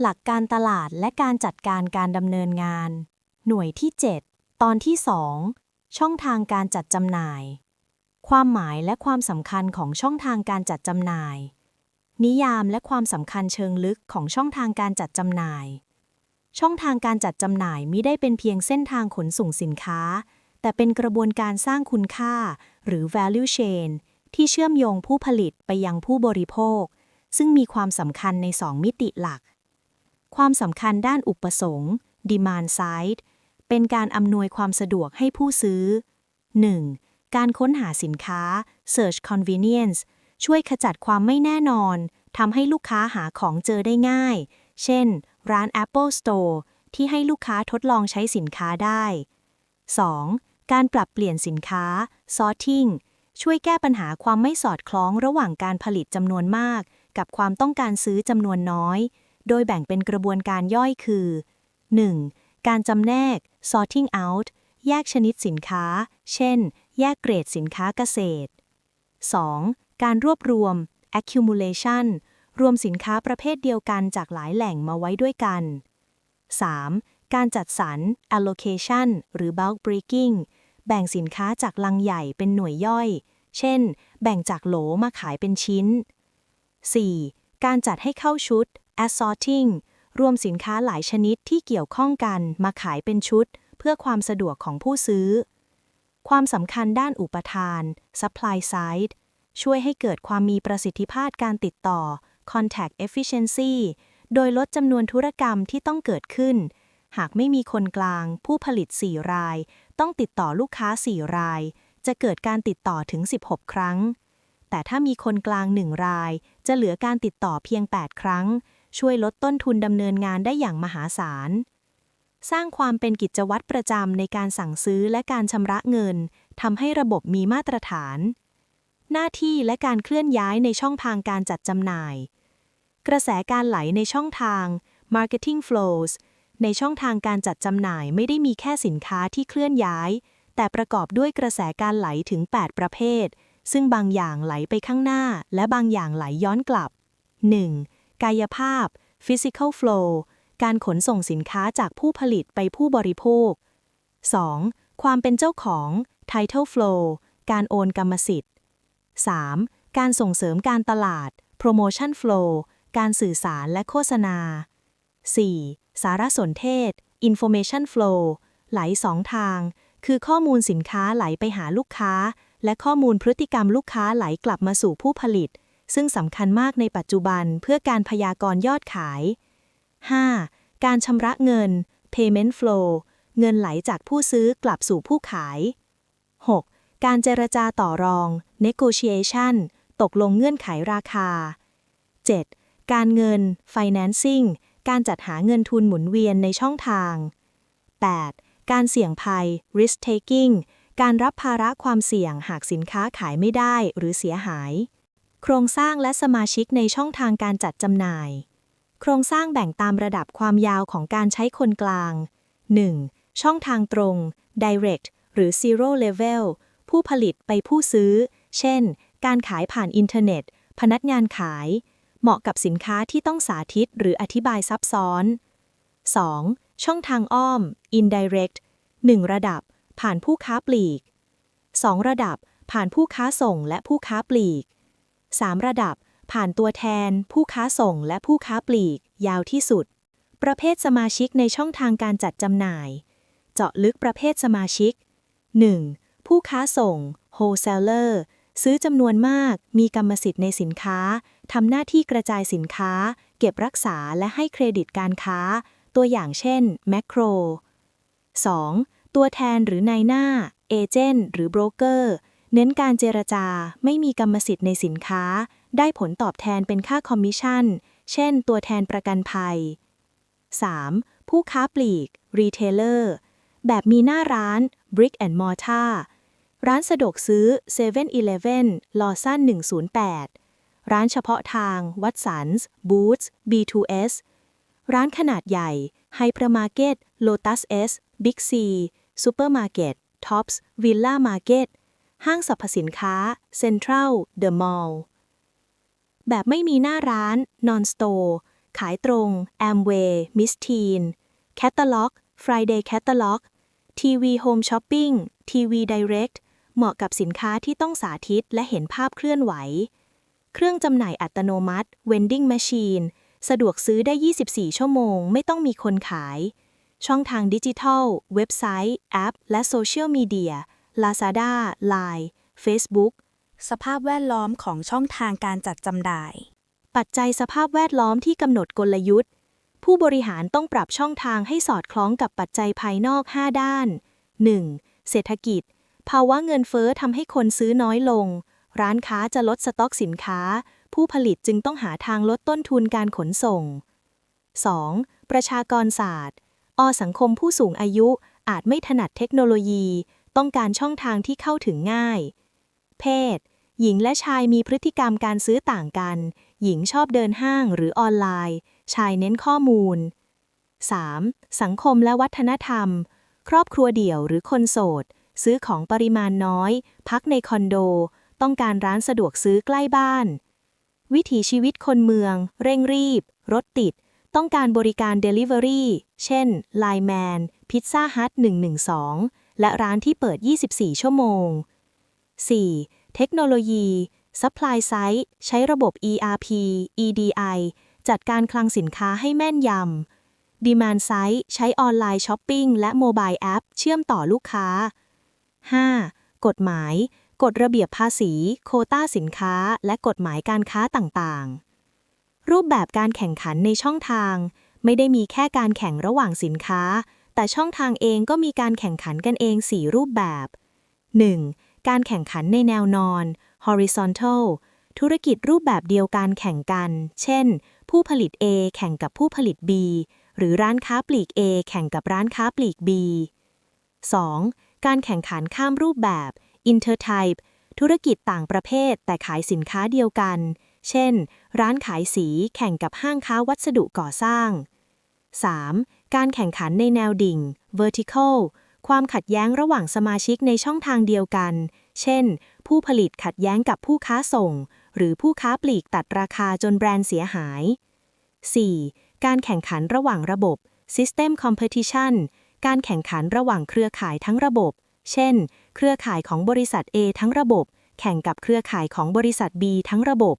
หลักการตลาดและการจัดการการดำเนินงาน หน่วยที่ 7 ตอนที่ 2 ช่องทางการจัดจำหน่าย ความหมายและความสำคัญของช่องทางการจัดจำหน่าย นิยามและความสำคัญเชิงลึกของช่องทางการจัดจำหน่าย ช่องทางการจัดจำหน่ายมิได้เป็นเพียงเส้นทางขนส่งสินค้า แต่เป็นกระบวนการสร้างคุณค่า หรือ value chain ที่เชื่อมโยงผู้ผลิตไปยังผู้บริโภค ซึ่งมีความสำคัญในสองมิติหลัก ความสำคัญด้านอุปสงค์ demand side เป็นการอำนวยความสะดวกให้ผู้ซื้อ 1. การค้นหาสินค้า search convenience ช่วยขจัดความไม่แน่นอนทำให้ลูกค้าหาของเจอได้ง่าย เช่น ร้าน Apple Store ที่ให้ลูกค้าทดลองใช้สินค้าได้ 2. การปรับเปลี่ยนสินค้า sorting ช่วยแก้ปัญหาความไม่สอดคล้องระหว่างการผลิตจำนวนมาก กับความต้องการซื้อจำนวนน้อย โดยแบ่งเป็นกระบวนการย่อยคือ 1. การจำแนก sorting out แยกชนิดสินค้า เช่น แยกเกรดสินค้าเกษตร 2. การรวบรวม accumulation รวมสินค้าประเภทเดียวกันจากหลายแหล่งมาไว้ด้วยกัน 3. การจัดสรร allocation หรือ bulk breaking แบ่งสินค้าจากลังใหญ่เป็นหน่วยย่อย เช่น แบ่งจากโหลมาขายเป็นชิ้น 4. การจัดให้เข้าชุด assorting รวมสินค้าหลายชนิดที่เกี่ยวข้องกันมาขายเป็นชุด เพื่อความสะดวกของผู้ซื้อ ความสำคัญด้านอุปทาน supply side ช่วยให้เกิดความมีประสิทธิภาพการติดต่อ contact efficiency โดยลดจำนวนธุรกรรมที่ต้องเกิดขึ้น หากไม่มีคนกลาง ผู้ผลิต 4 ราย ต้องติดต่อลูกค้า 4 ราย จะเกิดการติดต่อถึง 16 ครั้ง แต่ถ้ามีคนกลาง 1 ราย จะเหลือการติดต่อเพียง 8 ครั้ง ช่วยลดต้นทุนดำเนินงานได้อย่างมหาศาล สร้างความเป็นกิจวัตรประจำในการสั่งซื้อและการชำระเงินทำให้ระบบมีมาตรฐาน หน้าที่และการเคลื่อนย้ายในช่องทางการจัดจำหน่าย กระแสการไหลในช่องทาง marketing flows ในช่องทางการจัดจำหน่ายไม่ได้มีแค่สินค้าที่เคลื่อนย้าย แต่ประกอบด้วยกระแสการไหลถึง 8 ประเภท ซึ่งบางอย่างไหลไปข้างหน้า และบางอย่างไหลย้อนกลับ 1. กายภาพ physical flow การขนส่งสินค้าจากผู้ผลิตไปผู้บริโภค 2. ความเป็นเจ้าของ title flow การโอนกรรมสิทธิ์ 3. การส่งเสริมการตลาด promotion flow การสื่อสารและโฆษณา 4. สารสนเทศ information flow ไหลสองทาง คือข้อมูลสินค้าไหลไปหาลูกค้า และข้อมูลพฤติกรรมลูกค้าไหลกลับมาสู่ผู้ผลิต ซึ่งสำคัญมากในปัจจุบันเพื่อการพยากรณ์ยอดขาย 5. การชำระเงิน payment flow เงินไหลจากผู้ซื้อกลับสู่ผู้ขาย 6. การเจรจาต่อรอง negotiation ตกลงเงื่อนไขราคา 7. การเงิน financing การจัดหาเงินทุนหมุนเวียนในช่องทาง 8. การเสี่ยงภัย risk taking การรับภาระความเสี่ยงหากสินค้าขายไม่ได้หรือเสียหาย โครงสร้างและสมาชิกในช่องทางการจัดจำหน่าย โครงสร้างแบ่งตามระดับความยาวของการใช้คนกลาง 1. ช่องทางตรง direct หรือ zero level ผู้ผลิตไปผู้ซื้อ เช่น การขายผ่านอินเทอร์เน็ต พนักงานขาย เหมาะกับสินค้าที่ต้องสาธิตหรืออธิบายซับซ้อน 2. ช่องทางอ้อม indirect 1 ระดับ ผ่านผู้ค้าปลีก 2 ระดับ ผ่านผู้ค้าส่งและผู้ค้าปลีก 3 ระดับ ผ่านตัวแทน ผู้ค้าส่งและผู้ค้าปลีก ยาวที่สุด ประเภทสมาชิกในช่องทางการจัดจำหน่าย เจาะลึกประเภทสมาชิก 1. ผู้ค้าส่ง wholesaler ซื้อจำนวนมาก มีกรรมสิทธิ์ในสินค้า ทำหน้าที่กระจายสินค้า เก็บรักษาและให้เครดิตการค้า ตัวอย่างเช่นแมคโคร 2. ตัวแทนหรือนายหน้า เอเจนต์หรือโบรกเกอร์ เน้นการเจรจาไม่มีกรรมสิทธิ์ในสินค้า ได้ผลตอบแทนเป็นค่าคอมมิชชั่น เช่น ตัวแทนประกันภัย 3. ผู้ค้าปลีก รีเทลเลอร์ แบบมีหน้าร้าน Brick and Mortar ร้านสะดวกซื้อ 7-Eleven ลอสัน108 ร้านเฉพาะทาง วัตสันส์บูธส์ B2S ร้านขนาดใหญ่ไฮเปอร์มาร์เก็ตโลตัสเอสบิ๊กซีซูเปอร์มาร์เก็ตท็อปส์วิลล่ามาร์เก็ต ห้างสรรพสินค้า เซ็นทรัล เดอะมอลล์ แบบไม่มีหน้าร้าน นอนสโตร์ขายตรง Amway Miss Teen Catalog Friday Catalog ทีวีโฮมช้อปปิ้งทีวี Direct เหมาะกับสินค้าที่ต้องสาธิตและเห็นภาพเคลื่อนไหว เครื่องจำหน่ายอัตโนมัติ Vending Machine สะดวกซื้อได้ 24 ชั่วโมง ไม่ต้องมีคนขาย ช่องทางดิจิทัล เว็บไซต์ แอป และโซเชียลมีเดีย Lazada Line Facebook สภาพแวดล้อมของช่องทางการจัดจำหน่าย ปัจจัยสภาพแวดล้อมที่กำหนดกลยุทธ์ ผู้บริหารต้องปรับช่องทางให้สอดคล้องกับปัจจัยภายนอก 5 ด้าน 1. เศรษฐกิจ ภาวะเงินเฟ้อทำให้คนซื้อน้อยลง ร้านค้าจะลดสต็อกสินค้า ผู้ผลิตจึงต้องหาทางลดต้นทุนการขนส่ง 2. ประชากรศาสตร์ อสังคมผู้สูงอายุอาจไม่ถนัดเทคโนโลยี ต้องการช่องทางที่เข้าถึงง่าย เพศ หญิงและชายมีพฤติกรรมการซื้อต่างกัน หญิงชอบเดินห้างหรือออนไลน์ ชายเน้นข้อมูล 3. สังคมและวัฒนธรรม ครอบครัวเดี่ยวหรือคนโสด ซื้อของปริมาณน้อย พักในคอนโด ต้องการร้านสะดวกซื้อใกล้บ้าน วิถีชีวิตคนเมือง เร่งรีบ รถติด ต้องการบริการ Delivery เช่น Line Man Pizza Hut 112 และร้านที่เปิด 24 ชั่วโมง 4. เทคโนโลยี Supply Side ใช้ระบบ ERP EDI จัดการคลังสินค้าให้แม่นยำ Demand Side ใช้ออนไลน์ช้อปปิ้งและโมบายแอปเชื่อมต่อลูกค้า 5. กฎหมาย กฎระเบียบภาษี โคต้าสินค้า และกฎหมายการค้าต่างๆ รูปแบบการแข่งขันในช่องทาง ไม่ได้มีแค่การแข่งระหว่างสินค้า แต่ช่องทางเองก็มีการแข่งขันกันเอง 4 รูปแบบ 1. การแข่งขันในแนวนอน horizontal ธุรกิจรูปแบบเดียวกันแข่งกัน เช่น ผู้ผลิต A แข่งกับผู้ผลิต B หรือร้านค้าปลีก A แข่งกับร้านค้าปลีก B 2. การแข่งขันข้ามรูปแบบ intertype ธุรกิจต่างประเภทแต่ขายสินค้าเดียวกัน เช่น ร้านขายสีแข่งกับห้างค้าวัสดุก่อสร้าง 3. การแข่งขันในแนวดิ่ง vertical ความขัดแย้งระหว่างสมาชิกในช่องทางเดียวกัน เช่น ผู้ผลิตขัดแย้งกับผู้ค้าส่ง หรือผู้ค้าปลีกตัดราคาจนแบรนด์เสียหาย 4. การแข่งขันระหว่างระบบ system competition การแข่งขันระหว่างเครือข่ายทั้งระบบ เช่น เครือข่ายของบริษัท A ทั้งระบบ แข่งกับเครือข่ายของบริษัท B ทั้งระบบ